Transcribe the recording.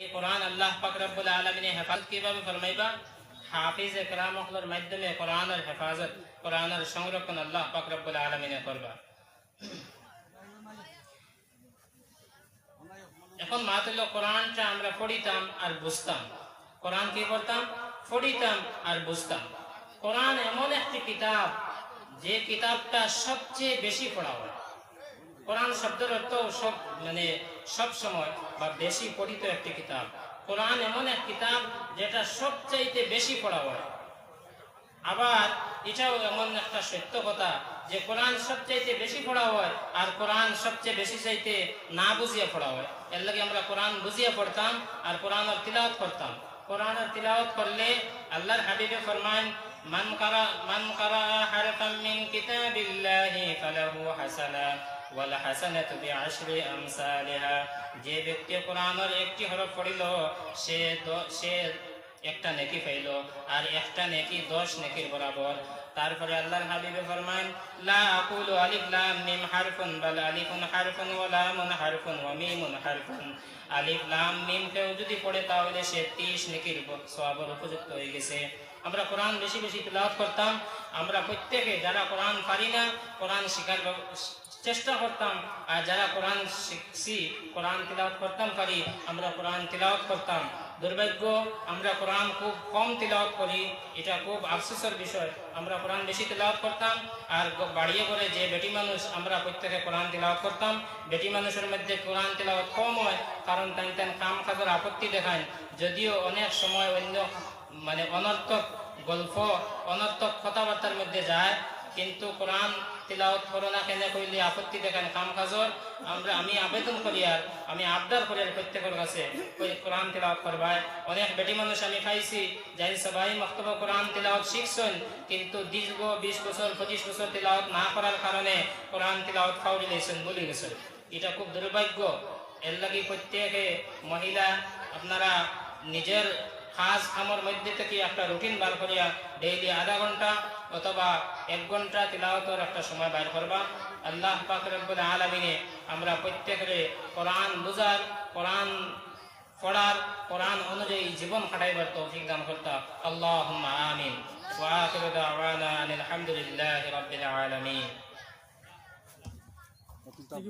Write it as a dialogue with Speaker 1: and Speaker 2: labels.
Speaker 1: কোরআন আল্লাহ পাক হেফাজত কীভাবে ফরমাইবা? হাফিজ একরাম মাধ্যমে কোরআনের হেফাজত, কোরআনের সংরক্ষণ আল্লাহ করবা। এখন মাত হলো কোরআনটা আমরা পড়িতাম আর বুঝতাম। কোরআন কি করতাম পড়িতাম আর বুঝতাম। কোরআন এমন একটি কিতাব, যে কিতাবটা সবচেয়ে বেশি পড়া হয়। কোরআন শব্দের অর্থ সব মানে সব সময় বা বেশি পঠিত একটি কিতাব। কোরআন এমন এক কিতাব যেটা সবচাইতে বেশি পড়া হয়। আবার এটাও এমন একটা সত্য কথা যে কোরআন সবচাইতে বেশি পড়া হয় আর কোরআন সবচেয়ে বেশি চাইতে না বুঝিয়ে পড়া হয়। এর লাগে আমরা কোরআন বুঝিয়ে পড়তাম আর কোরআনের তিলাওয়াত করতাম। কোরআনের তিলাওয়াত করলে আল্লাহর হাবিবে ফরমান মান কারা মান কারা হারফাম মিন কিতাবিল্লাহি ফালাহু হাসানা। যে ব্যক্তি কোরআনের একটি হরফ পড়িল, সে সে একটা নেকি পাইল, আর একটা নেকি দশ নেকির বরাবর। তারপরে আল্লাহর হাবিবে ফরমান লা আকুলু আলিফ লাম মিম হারফুন, বাল আলিফুন হারফুন ওয়া লামুন হারফুন ওয়া মিমুন হারফুন। আলিফ লাম মিম কেউ যদি পড়ে, তাহলে সে 30 নেকির সওয়াবের উপযুক্ত হয়ে গেছে। আমরা কোরআন বেশি বেশি তেলাওয়াত করতাম। আমরা প্রত্যেকে যারা কোরআন পারি না, কোরআন শিখার চেষ্টা করতাম, আর যারা কোরআন শিখছি, কোরআন তিলাওয়াত করতাম পারি আমরা কোরআন তিলাওয়াত করতাম। দুর্ভাগ্য, আমরা কোরআন খুব কম তিলাওয়াত করি, এটা খুব আফসোসের বিষয়। আমরা কোরআন বেশি তিলাওয়াত করতাম, আর বাড়িয়ে করে যে বেটি মানুষ, আমরা প্রত্যেকে কোরআন তিলাওয়াত করতাম। বেটি মানুষের মধ্যে কোরআন তিলাওয়াত কম হয়, কারণ তাই তেন কাম কাজের আপত্তি দেখায়। যদিও অনেক সময় অন্য মানে অনর্থক গল্প, অনর্থক কথাবার্তার মধ্যে যায় কিন্তু কোরআন তিলাওয়াত করো না কেন কইলে আপত্তি দেখেন কাম কাজর আমরা আমি আবেদন করি আর আমি আবদার করি আর প্রত্যেকের কাছে ওই কোরআন তিলাওয়াত করবায় অনেক বেটি মানুষ আমি খাইছি যাই সবাই মক্তব্য কোরআন তিলাওয়াত শিখছেন, কিন্তু দীর্ঘ বিশ বছর, পঁচিশ বছর তিলাওয়াত না করার কারণে কোরআন তিলাওত খাওয়ারি লেছেন বলে গেছেন। এটা খুব দুর্ভাগ্য। এর লাগি প্রত্যেকে মহিলা, আপনারা নিজের কাজ কামের মধ্যে থেকে একটা রুটিন বার করিয়া ডেইলি আধা ঘণ্টা অথবা এক ঘণ্টা তিলাওয়াতের একটা সময় বার করবা। আল্লাহ পাক রব্বুল আলামিনে আমরা প্রত্যেকের কোরআন বুঝার, কোরআন পড়ার, কোরআন অনুযায়ী জীবন কাটাইবার তৌফিক দান করতা। আল্লাহুম্মা আমিন। ওয়া আখিরু দাওয়ানা আনিল হামদুলিল্লাহি রাব্বিল আলামিন।